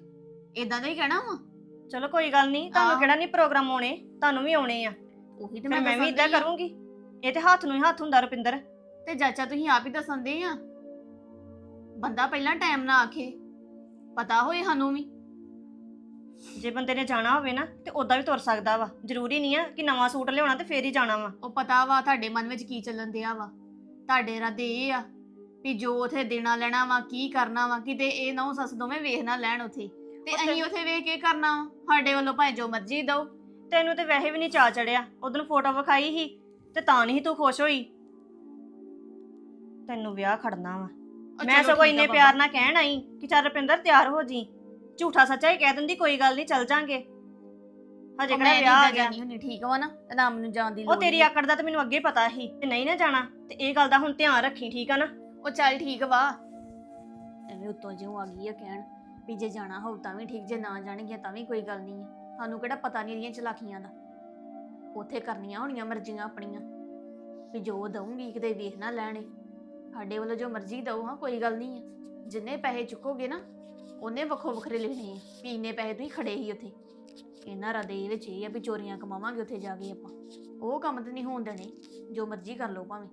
D: ਇਦਾਂ ਦਾ ਹੀ ਕਹਿਣਾ ਵਾ।
B: ਚਲੋ ਕੋਈ ਗੱਲ ਨਹੀਂ ਤੁਹਾਨੂੰ। ਕਿਹੜਾ ਨਹੀਂ ਪ੍ਰੋਗਰਾਮ ਆਉਣੇ ਤੁਹਾਨੂੰ ਵੀ ਆਉਣੇ ਆ।
D: ਉਹੀ ਤੇ
B: ਫਿਰ ਮੈਂ ਵੀ
D: ਦੱਸਣ
B: ਇਦਾਂ
D: ਡਈ ਆ।
B: ਕਰੂੰਗੀ। ਇਹ ਤੇ ਹੱਥ ਨੂੰ ਹੀ ਹੱਥ ਹੁੰਦਾ ਰੁਪਿੰਦਰ।
D: ਤੇ ਚਾਚਾ ਤੁਸੀਂ ਆਪ ਹੀ ਦੱਸਣ ਦੇ ਆ। ਬੰਦਾ ਪਹਿਲਾਂ ਟਾਈਮ ਨਾ ਆਖੇ ਪਤਾ ਹੋਏ ਸਾਨੂੰ ਵੀ।
B: ਜੇ ਬੰਦੇ ਨੇ ਜਾਣਾ ਹੋਵੇ ਨਾ ਤੇ ਉਦਾਂ ਵੀ ਤੁਰ ਸਕਦਾ ਵਾ। ਜ਼ਰੂਰੀ ਨਹੀਂ ਆ ਕਿ ਨਵਾਂ ਸੂਟ ਲਿਆਉਣਾ ਤੇ ਫੇਰ ਹੀ ਜਾਣਾ ਵਾ।
D: ਉਹ ਪਤਾ ਵਾ ਤੁਹਾਡੇ ਮਨ ਵਿੱਚ ਕੀ ਚੱਲਣ ਦਿਆ ਵਾ। ਤੁਹਾਡੇ ਇਰਾਦੇ ਇਹ ਆ ਵੀ ਜੋ ਉਥੇ ਦੇਣਾ ਲੈਣਾ ਵਾ ਕੀ ਕਰਨਾ ਵਾ ਕਿਤੇ ਇਹ ਨੌ ਸੱਸ ਦੋਵੇਂ ਵੇਖ ਨਾ ਲੈਣ ਉਥੇ। ਤੇ ਅਸੀਂ ਉਥੇ ਵੇਖ ਕੇ ਕਰਨਾ ਵਾ। ਸਾਡੇ ਵੱਲੋਂ ਭਾਵੇਂ ਜੋ ਮਰਜ਼ੀ ਦਓ।
B: ਤੈਨੂੰ ਤੇ ਵੈਸੇ ਵੀ ਨਹੀਂ ਚਾ ਚੜਿਆ। ਉਦੋਂ ਫੋਟੋ ਵਿਖਾਈ ਸੀ ਤੇ ਤਾਂ ਨਹੀਂ ਤੂੰ ਖੁਸ਼ ਹੋਈ। ਤੈਨੂੰ ਵਿਆਹ ਖੜਨਾ ਵਾ।
D: ਉਹ
B: ਮੈਂ
D: ਚਲੋ
B: ਸਗੋਂ
D: ਠੀਕ ਆ
B: ਇੰਨੇ
D: ਬਾਬਾ।
B: ਪਿਆਰ ਨਾਲ ਕਹਿਣ ਆਈ ਕਿ ਚੱਲ ਰੁਪਿੰਦਰ ਤਿਆਰ ਹੋ ਜੀ। ਝੂਠਾ ਸੱਚਾ ਹੀ ਕਹਿ ਦਿੰਦੀ ਕੋਈ ਗੱਲ ਨਹੀਂ ਚੱਲ ਜਾਾਂਗੇ। ਹਜੇ
D: ਉਹ
B: ਕਿਹੜਾ
D: ਮੈਂ
B: ਵਿਆਹ ਆ
D: ਨਹੀਂ
B: ਗਿਆ।
D: ਹੁੰਦੀ ਠੀਕ ਵਾ ਨਾ ਰਾਮ ਨੂੰ ਜਾਣ ਦੀ
B: ਉਹ
D: ਲੋੜ
B: ਤੇਰੀ
D: ਨਹੀਂ।
B: ਆਕੜ ਦਾ ਤੇ ਮੈਨੂੰ ਅੱਗੇ ਪਤਾ ਸੀ ਤੇ ਨਹੀਂ ਨਾ ਜਾਣਾ। ਤੇ ਇਹ ਗੱਲ ਦਾ ਹੁਣ ਧਿਆਨ ਰੱਖੀ ਠੀਕ ਆ ਨਾ?
D: ਉਹ ਚੱਲ ਠੀਕ ਵਾ। ਐਵੇਂ ਉੱਤੋਂ ਜਿਉਂ ਆ ਗਈ ਆ ਕਹਿਣ। ਵੀ ਜੇ ਜਾਣਾ ਹੋਊ ਤਾਂ ਵੀ ਠੀਕ, ਜੇ ਨਾ ਜਾਣਗੀਆਂ ਤਾਂ ਵੀ ਕੋਈ ਗੱਲ ਨਹੀਂ ਆ। ਸਾਨੂੰ ਕਿਹੜਾ ਪਤਾ ਨਹੀਂ ਇਹਦੀਆਂ ਚਲਾਕੀਆਂ ਦਾ। ਉੱਥੇ ਕਰਨੀਆਂ ਹੋਣੀਆਂ ਮਰਜ਼ੀਆਂ ਆਪਣੀਆਂ। ਵੀ ਜੋ ਦਊਂਗੀ ਕਿਤੇ ਵੇਖ ਨਾ ਲੈਣੇ। ਸਾਡੇ ਵੱਲੋਂ ਜੋ ਮਰਜ਼ੀ ਦਊ ਹਾਂ, ਕੋਈ ਗੱਲ ਨਹੀਂ ਆ। ਜਿੰਨੇ ਪੈਸੇ ਚੁੱਕੋਗੇ ਨਾ, ਉਹਨੇ ਵੱਖੋ ਵੱਖਰੇ ਲੈਣੇ ਆ। ਵੀ ਇੰਨੇ ਪੈਸੇ ਤੁਸੀਂ ਖੜੇ ਹੀ ਉੱਥੇ। ਇਹਨਾਂ ਰਾਦੇ ਵਿੱਚ ਇਹ ਆ ਵੀ ਚੋਰੀਆਂ ਕਮਾਵਾਂਗੇ, ਉੱਥੇ ਜਾ ਕੇ ਆਪਾਂ। ਉਹ ਕੰਮ ਤੇ ਨਹੀਂ ਹੋਣ ਦੇਣੇ। ਜੋ ਮਰਜ਼ੀ ਕਰ ਲਓ ਭਾਵੇਂ।